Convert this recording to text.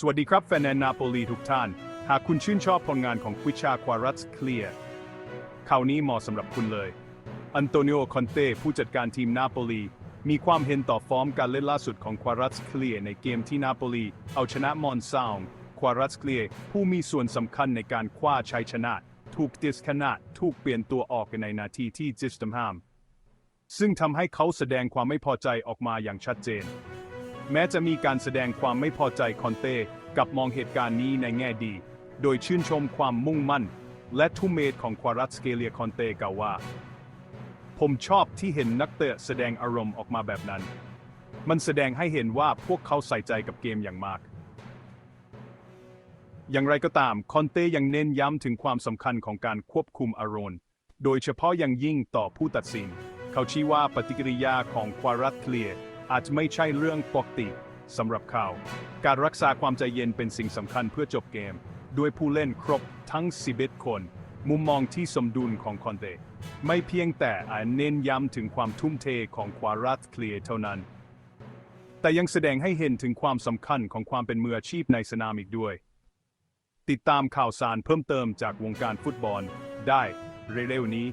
สวัสดีครับแฟนๆนาโปลีทุกท่าน หากคุณชื่นชอบผลงานของควิชาควารัสเคลียร์ข่าวนี้เหมาะสำหรับคุณเลย อันโตนิโอ คอนเต้ ผู้จัดการทีมนาโปลี มีความเห็นต่อฟอร์มการเล่นล่าสุดของควารัสเคลียร์ในเกมที่นาโปลี เอาชนะมอนซาวควารัสเคลียร์ผู้มีส่วนสำคัญในการคว้าชัยชนะ ถูกดิสคนาตถูกเปลี่ยนตัวออกในนาทีที่จิสตัมฮามซึ่งทำให้เขาแสดงความไม่พอใจออกมาอย่างชัดเจน แม้จะมีการแสดงความไม่พอใจคอนเต้กับมองเหตุการณ์นี้ในแง่ดี โดยชื่นชมความมุ่งมั่น และทุ่มเทของควารัสเกเลียคอนเต้กล่าวว่า ผมชอบที่เห็นนักเตะแสดงอารมณ์ออกมาแบบนั้น มันแสดงให้เห็นว่าพวกเขาใส่ใจกับเกมอย่างมาก อย่างไรก็ตามคอนเต้ยังเน้นย้ำถึงความสำคัญของการควบคุมอารมณ์ โดยเฉพาะอย่างยิ่งต่อผู้ตัดสิน เขาชี้ว่าปฏิกิริยาของควารัสเคลียร์ อาจจะไม่ใช่เรื่องปกติสำหรับเขา การรักษาความใจเย็นเป็นสิ่งสำคัญเพื่อจบเกม ด้วยผู้เล่นครบทั้ง 11 คน มุมมองที่สมดุลของคอนเต้ไม่เพียงแต่อาจเน้นย้ำถึงความทุ่มเทของควารัสเคลียเท่านั้น แต่ยังแสดงให้เห็นถึงความสำคัญของความเป็นมืออาชีพในสนามอีกด้วย ติดตามข่าวสารเพิ่มเติมจากวงการฟุตบอลได้เร็วๆนี้